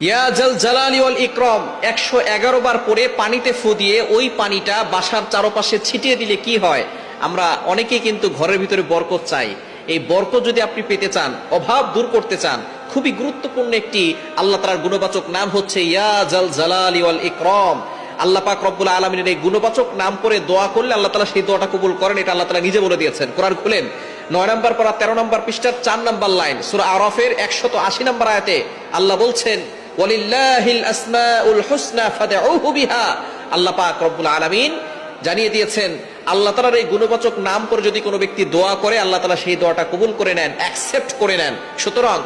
ইয়া জাল জালালি ওয়াল ইকরম, একশো এগারো বার পরে পানিতে ফু ওই পানিটা বাসার চারপাশে ছিটিয়ে দিলে কি হয়? আমরা অনেকেই কিন্তু ঘরের ভিতরে বরকত চাই। এই বরকত যদি আপনি পেতে চান, অভাব দূর করতে চান, খুবই গুরুত্বপূর্ণ একটি আল্লাহ তালার গুণবাচক নাম হচ্ছে ইয়া জাল জালালি ওয়াল ইকরম। আল্লাহ পাক রব্বুল আলমিনের এই গুণবাচক নাম করে দোয়া করলে আল্লাহ তালা সেই দোয়াটা কবুল করেন, এটা আল্লাহ তালা নিজে বলে দিয়েছেন। কোরআন খুলেন, নয় নম্বর পড়া তেরো নম্বর পৃষ্ঠার চার নম্বর লাইন, সুরা আরফের একশত আশি নম্বর আয়াতে আল্লাহ বলছেন আলামিন জানিয়ে দিয়েছেন, আল্লাহ তালার এই গুণবাচক নাম করে যদি কোনো ব্যক্তি দোয়া করে, আল্লাহ তালা সেই দোয়াটা কবুল করে নেন অ্যাকসেপ্ট করে নেন। সুতরাং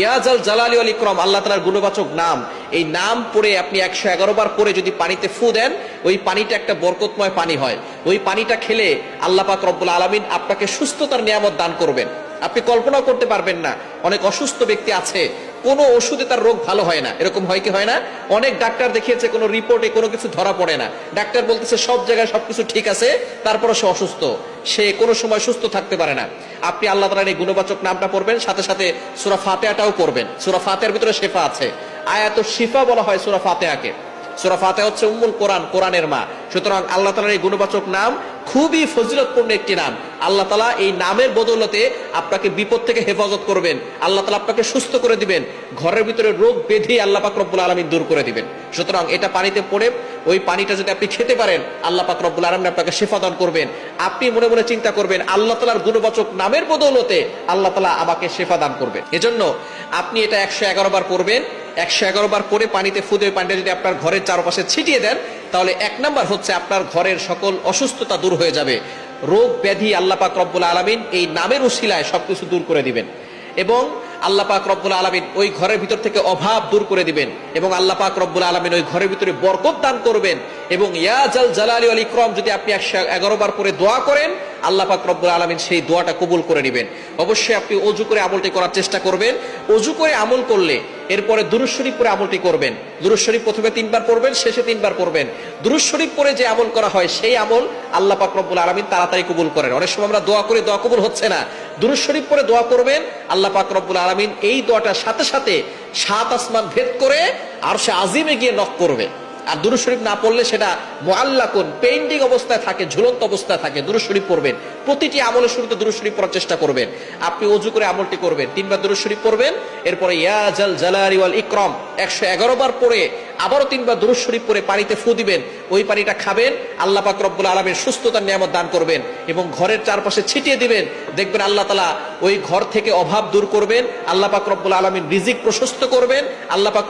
ইয়াজাল জালালি আল ইকরম, আল্লাহ তালার গুণবাচক নাম, এই নাম পড়ে আপনি একশো এগারো বার পরে যদি পানিতে ফু দেন, ওই পানিটা একটা বরকতময় পানি হয়। ওই পানিটা খেলে আল্লাহ পাক রব্বুল আলমিন আপনাকে সুস্থতার নিয়ামত দান করবেন। আপনি কল্পনাও করতে পারবেন না, অনেক অসুস্থ ব্যক্তি আছে কোনো ওষুধে তার রোগ ভালো হয় না। এরকম হয় কি হয় না? অনেক ডাক্তার দেখিয়েছে, কোনো রিপোর্টে কোনো কিছু ধরা পড়ে না। ডাক্তার বলতেছে, সব জায়গায় সবকিছু ঠিক আছে তারপরে সে অসুস্থ। সে কোনো সময় সুস্থ থাকতে পারে না। আপনি আল্লাহ তালার এই গুণবাচক নামটা পড়বেন, সাথে সাথে সুরা ফাতেহাটাও পড়বেন। সুরা ফাতেহার ভিতরে শেফা আছে। আয়াত শিফা বলা হয় সুরা ফাতেহাকে। সুরা ফাতে হচ্ছে উম্মুল কোরআন, কোরআনের মা। সুতরাং আল্লাহ তালার এই গুণবাচক নাম খুবই ফজিলতপূর্ণ একটি নাম। আল্লাহ তালা এই নামের বদৌলতে আপনাকে বিপদ থেকে হেফাজত করবেন। আল্লাহ তালা আপনাকে সুস্থ করে দিবেন। ঘরের ভিতরে রোগ বেঁধে আল্লাহ পাক রব্বুল আলমী দূর করে দিবেন। সুতরাং এটা পানিতে পড়ে ওই পানিটা যদি আপনি খেতে পারেন, আল্লাহ পাক রব্বুল আলমী আপনাকে শেফা দান করবেন। আপনি মনে মনে চিন্তা করবেন, আল্লাহ তালার গুণবাচক নামের বদৌলতে আল্লাহ তালা আমাকে শেফা দান করবেন। এজন্য আপনি এটা একশো এগারো বার করবেন একশো এগারো বার করে পানিতে ফুদে পানিটা যদি আপনার ঘরের চারপাশে ছিটিয়ে দেন, তাহলে এক নাম্বার হচ্ছে আপনার ঘরের সকল অসুস্থতা দূর হয়ে যাবে। রোগ ব্যাধি আল্লাপাক রব্বুল আলমিন এই নামের উশিলায় সবকিছু দূর করে দিবেন। এবং আল্লাহ পাক রব্বুল আলমিন ওই ঘরের ভিতর থেকে অভাব দূর করে দিবেন। এবং আল্লাহ পাক রব্বুল আলমিন ওই ঘরের ভিতরে বরকত দান করবেন। এবং ইয়াজাল জালালি আল ইকরম, যদি আপনি একশো এগারো বার পরে দোয়া করেন, আল্লাহ পাক রব্বুল আলমিন সেই দোয়াটা কবুল করে নেবেন। অবশ্যই আপনি অজু করে আমলটি করার চেষ্টা করবেন। অজু করে আমল করলে এরপরে দুরুজ শরীফ পরে আমলটি করবেন। দুরুজ শরীফ প্রথমে তিনবার পড়বেন, শেষে তিনবার পড়বেন। দুরুজ শরীফ পরে যে আমল করা হয়, সেই আমল আল্লাহ পাক রব্বুল আলমিন তাড়াতাড়ি কবুল করেন। অনেক সময় আমরা দোয়া করে, দোয়া কবুল হচ্ছে না। দুরুজ শরীফ পরে দোয়া করবেন, আল্লাহ পাক রব্বুল আলমিন এই দোয়াটার সাথে সাথে সাত আসমান ভেদ করে আর সে আজিমে গিয়ে নক করবে। আর দুরু শরীফ না পড়লে সেটা মোয়াল্লাকুন পেন্ডিং অবস্থায় থাকে, ঝুলন্ত অবস্থায় থাকে দুরু শরীফ পড়বেন। প্রতিটি আমলের শুরুতে দুরু শরীফ পড়ার চেষ্টা করবেন। আপনি অজু করে আমলটি করবেন, তিনবার দুরু শরীফ পড়বেন, এরপরে ইয়াজাল জালারি ওয়াল ইকরম, একশো এগারো বার পড়ে আবারও তিনবার দুরু শরীফ পরে পানিতে ফু দিবেন, ওই পানিটা খাবেন, আল্লাহ পাক রব্বুল আলমের সুস্থতার নিয়ামত দান করবেন এবং ঘরের চারপাশে ছিটিয়ে দিবেন। দেখবেন আল্লাহ তালা ওই ঘর থেকে অভাব দূর করবেন, আল্লাহ পাক রব্বুল আলমিন রিজিক প্রশস্ত করবেন, আল্লাহ পাক